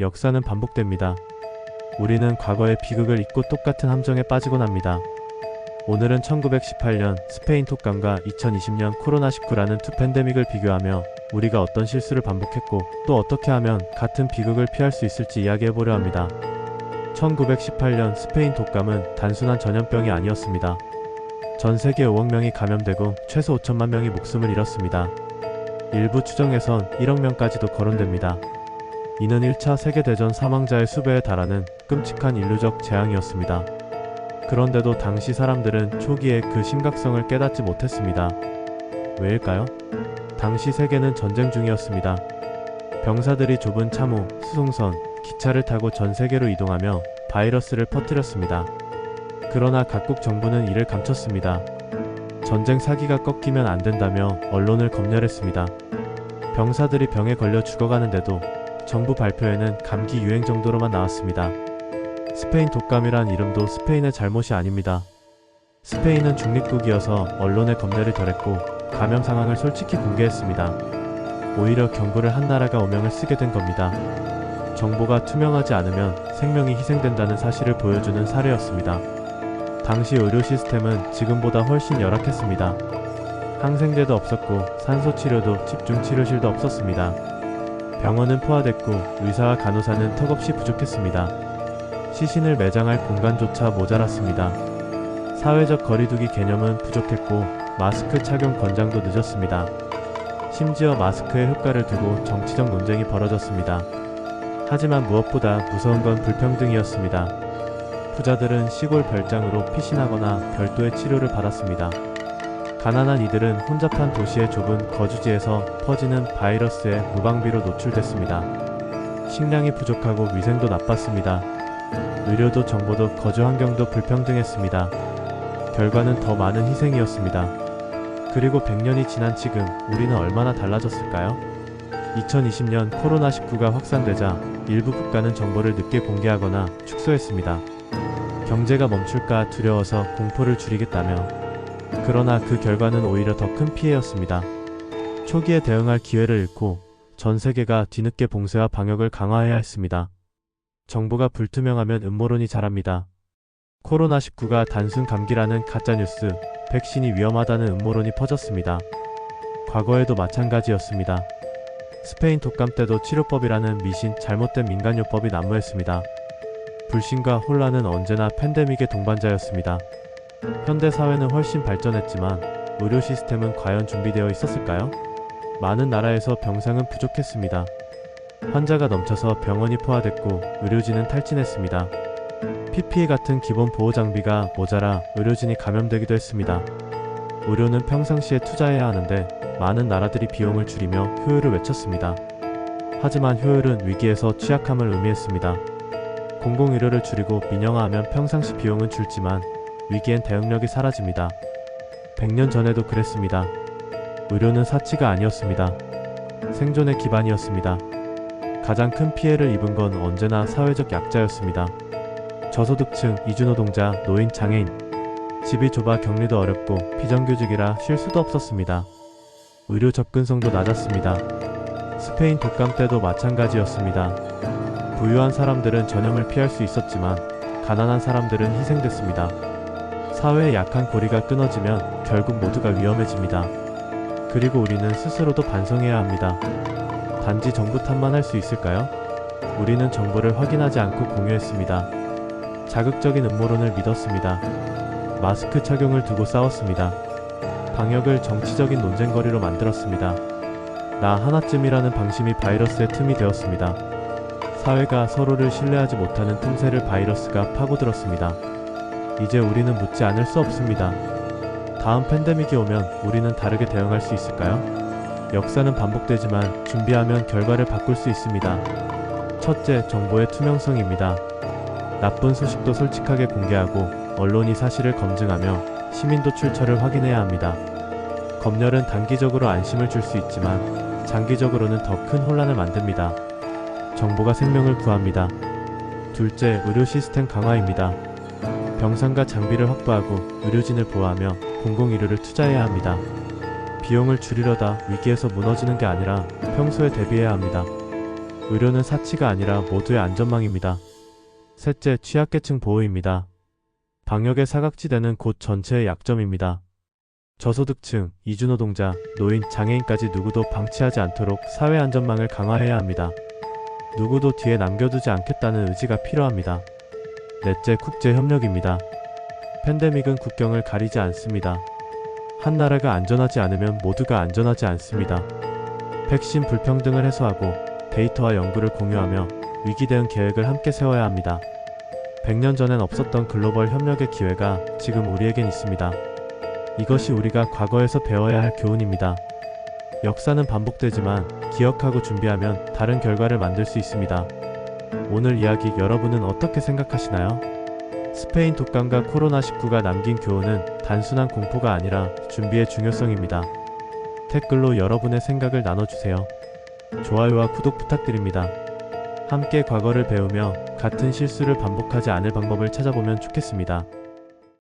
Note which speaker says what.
Speaker 1: 역사는 반복됩니다. 우리는 과거의 비극을 잊고 똑같은 함정에 빠지곤 합니다. 오늘은 1918년 스페인 독감과 2020년 코로나19라는 두 팬데믹을 비교하며 우리가 어떤 실수를 반복했고 또 어떻게 하면 같은 비극을 피할 수 있을지 이야기해보려 합니다. 1918년 스페인 독감은 단순한 전염병이 아니었습니다. 전 세계 5억 명이 감염되고 최소 5천만 명이 목숨을 잃었습니다. 일부 추정에선 1억 명까지도 거론됩니다. 이는 1차 세계대전 사망자의 수배에 달하는 끔찍한 인류적 재앙이었습니다. 그런데도 당시 사람들은 초기에 그 심각성을 깨닫지 못했습니다. 왜일까요? 당시 세계는 전쟁 중이었습니다. 병사들이 좁은 참호, 수송선, 기차를 타고 전 세계로 이동하며 바이러스를 퍼뜨렸습니다. 그러나 각국 정부는 이를 감췄습니다. 전쟁 사기가 꺾이면 안 된다며 언론을 검열했습니다. 병사들이 병에 걸려 죽어가는데도 정부 발표에는 감기 유행 정도로만 나왔습니다. 스페인 독감이란 이름도 스페인의 잘못이 아닙니다. 스페인은 중립국이어서 언론의 검열이 덜했고 감염 상황을 솔직히 공개했습니다. 오히려 경고를 한 나라가 오명을 쓰게 된 겁니다. 정보가 투명하지 않으면 생명이 희생된다는 사실을 보여주는 사례였습니다. 당시 의료 시스템은 지금보다 훨씬 열악했습니다. 항생제도 없었고 산소 치료도 집중 치료실도 없었습니다. 병원은 포화됐고 의사와 간호사는 턱없이 부족했습니다. 시신을 매장할 공간조차 모자랐습니다. 사회적 거리두기 개념은 부족했고 마스크 착용 권장도 늦었습니다. 심지어 마스크의 효과를 두고 정치적 논쟁이 벌어졌습니다. 하지만 무엇보다 무서운 건 불평등이었습니다. 부자들은 시골 별장으로 피신하거나 별도의 치료를 받았습니다. 가난한 이들은 혼잡한 도시의 좁은 거주지에서 퍼지는 바이러스에 무방비로 노출됐습니다. 식량이 부족하고 위생도 나빴습니다. 의료도 정보도 거주 환경도 불평등했습니다. 결과는 더 많은 희생이었습니다. 그리고 100년이 지난 지금 우리는 얼마나 달라졌을까요? 2020년 코로나19가 확산되자 일부 국가는 정보를 늦게 공개하거나 축소했습니다. 경제가 멈출까 두려워서 공포를 줄이겠다며 그러나 그 결과는 오히려 더 큰 피해였습니다. 초기에 대응할 기회를 잃고 전 세계가 뒤늦게 봉쇄와 방역을 강화해야 했습니다. 정보가 불투명하면 음모론이 자랍니다. 코로나19가 단순 감기라는 가짜뉴스, 백신이 위험하다는 음모론이 퍼졌습니다. 과거에도 마찬가지였습니다. 스페인 독감 때도 치료법이라는 미신 잘못된 민간요법이 난무했습니다. 불신과 혼란은 언제나 팬데믹의 동반자였습니다. 현대 사회는 훨씬 발전했지만 의료 시스템은 과연 준비되어 있었을까요? 많은 나라에서 병상은 부족했습니다. 환자가 넘쳐서 병원이 포화됐고 의료진은 탈진했습니다. PPE 같은 기본 보호 장비가 모자라 의료진이 감염되기도 했습니다. 의료는 평상시에 투자해야 하는데 많은 나라들이 비용을 줄이며 효율을 외쳤습니다. 하지만 효율은 위기에서 취약함을 의미했습니다. 공공의료를 줄이고 민영화하면 평상시 비용은 줄지만 위기엔 대응력이 사라집니다. 100년 전에도 그랬습니다. 의료는 사치가 아니었습니다. 생존의 기반이었습니다. 가장 큰 피해를 입은 건 언제나 사회적 약자였습니다. 저소득층, 이주노동자, 노인, 장애인. 집이 좁아 격리도 어렵고 비정규직이라 쉴 수도 없었습니다. 의료 접근성도 낮았습니다. 스페인 독감 때도 마찬가지였습니다. 부유한 사람들은 전염을 피할 수 있었지만 가난한 사람들은 희생됐습니다. 사회의 약한 고리가 끊어지면 결국 모두가 위험해집니다. 그리고 우리는 스스로도 반성해야 합니다. 단지 정부 탓만 할 수 있을까요? 우리는 정보를 확인하지 않고 공유했습니다. 자극적인 음모론을 믿었습니다. 마스크 착용을 두고 싸웠습니다. 방역을 정치적인 논쟁거리로 만들었습니다. 나 하나쯤이라는 방심이 바이러스의 틈이 되었습니다. 사회가 서로를 신뢰하지 못하는 틈새를 바이러스가 파고들었습니다. 이제 우리는 묻지 않을 수 없습니다. 다음 팬데믹이 오면 우리는 다르게 대응할 수 있을까요? 역사는 반복되지만 준비하면 결과를 바꿀 수 있습니다. 첫째, 정보의 투명성입니다. 나쁜 소식도 솔직하게 공개하고 언론이 사실을 검증하며 시민도 출처를 확인해야 합니다. 검열은 단기적으로 안심을 줄 수 있지만 장기적으로는 더 큰 혼란을 만듭니다. 정보가 생명을 구합니다. 둘째, 의료 시스템 강화입니다. 병상과 장비를 확보하고 의료진을 보호하며 공공의료를 투자해야 합니다. 비용을 줄이려다 위기에서 무너지는 게 아니라 평소에 대비해야 합니다. 의료는 사치가 아니라 모두의 안전망입니다. 셋째, 취약계층 보호입니다. 방역의 사각지대는 곧 전체의 약점입니다. 저소득층, 이주노동자, 노인, 장애인까지 누구도 방치하지 않도록 사회 안전망을 강화해야 합니다. 누구도 뒤에 남겨두지 않겠다는 의지가 필요합니다. 넷째, 국제 협력입니다. 팬데믹은 국경을 가리지 않습니다. 한 나라가 안전하지 않으면 모두가 안전하지 않습니다. 백신 불평등을 해소하고 데이터와 연구를 공유하며 위기 대응 계획을 함께 세워야 합니다. 100년 전엔 없었던 글로벌 협력의 기회가 지금 우리에겐 있습니다. 이것이 우리가 과거에서 배워야 할 교훈입니다. 역사는 반복되지만 기억하고 준비하면 다른 결과를 만들 수 있습니다. 오늘 이야기 여러분은 어떻게 생각하시나요? 스페인 독감과 코로나19가 남긴 교훈은 단순한 공포가 아니라 준비의 중요성입니다. 댓글로 여러분의 생각을 나눠주세요. 좋아요와 구독 부탁드립니다. 함께 과거를 배우며 같은 실수를 반복하지 않을 방법을 찾아보면 좋겠습니다.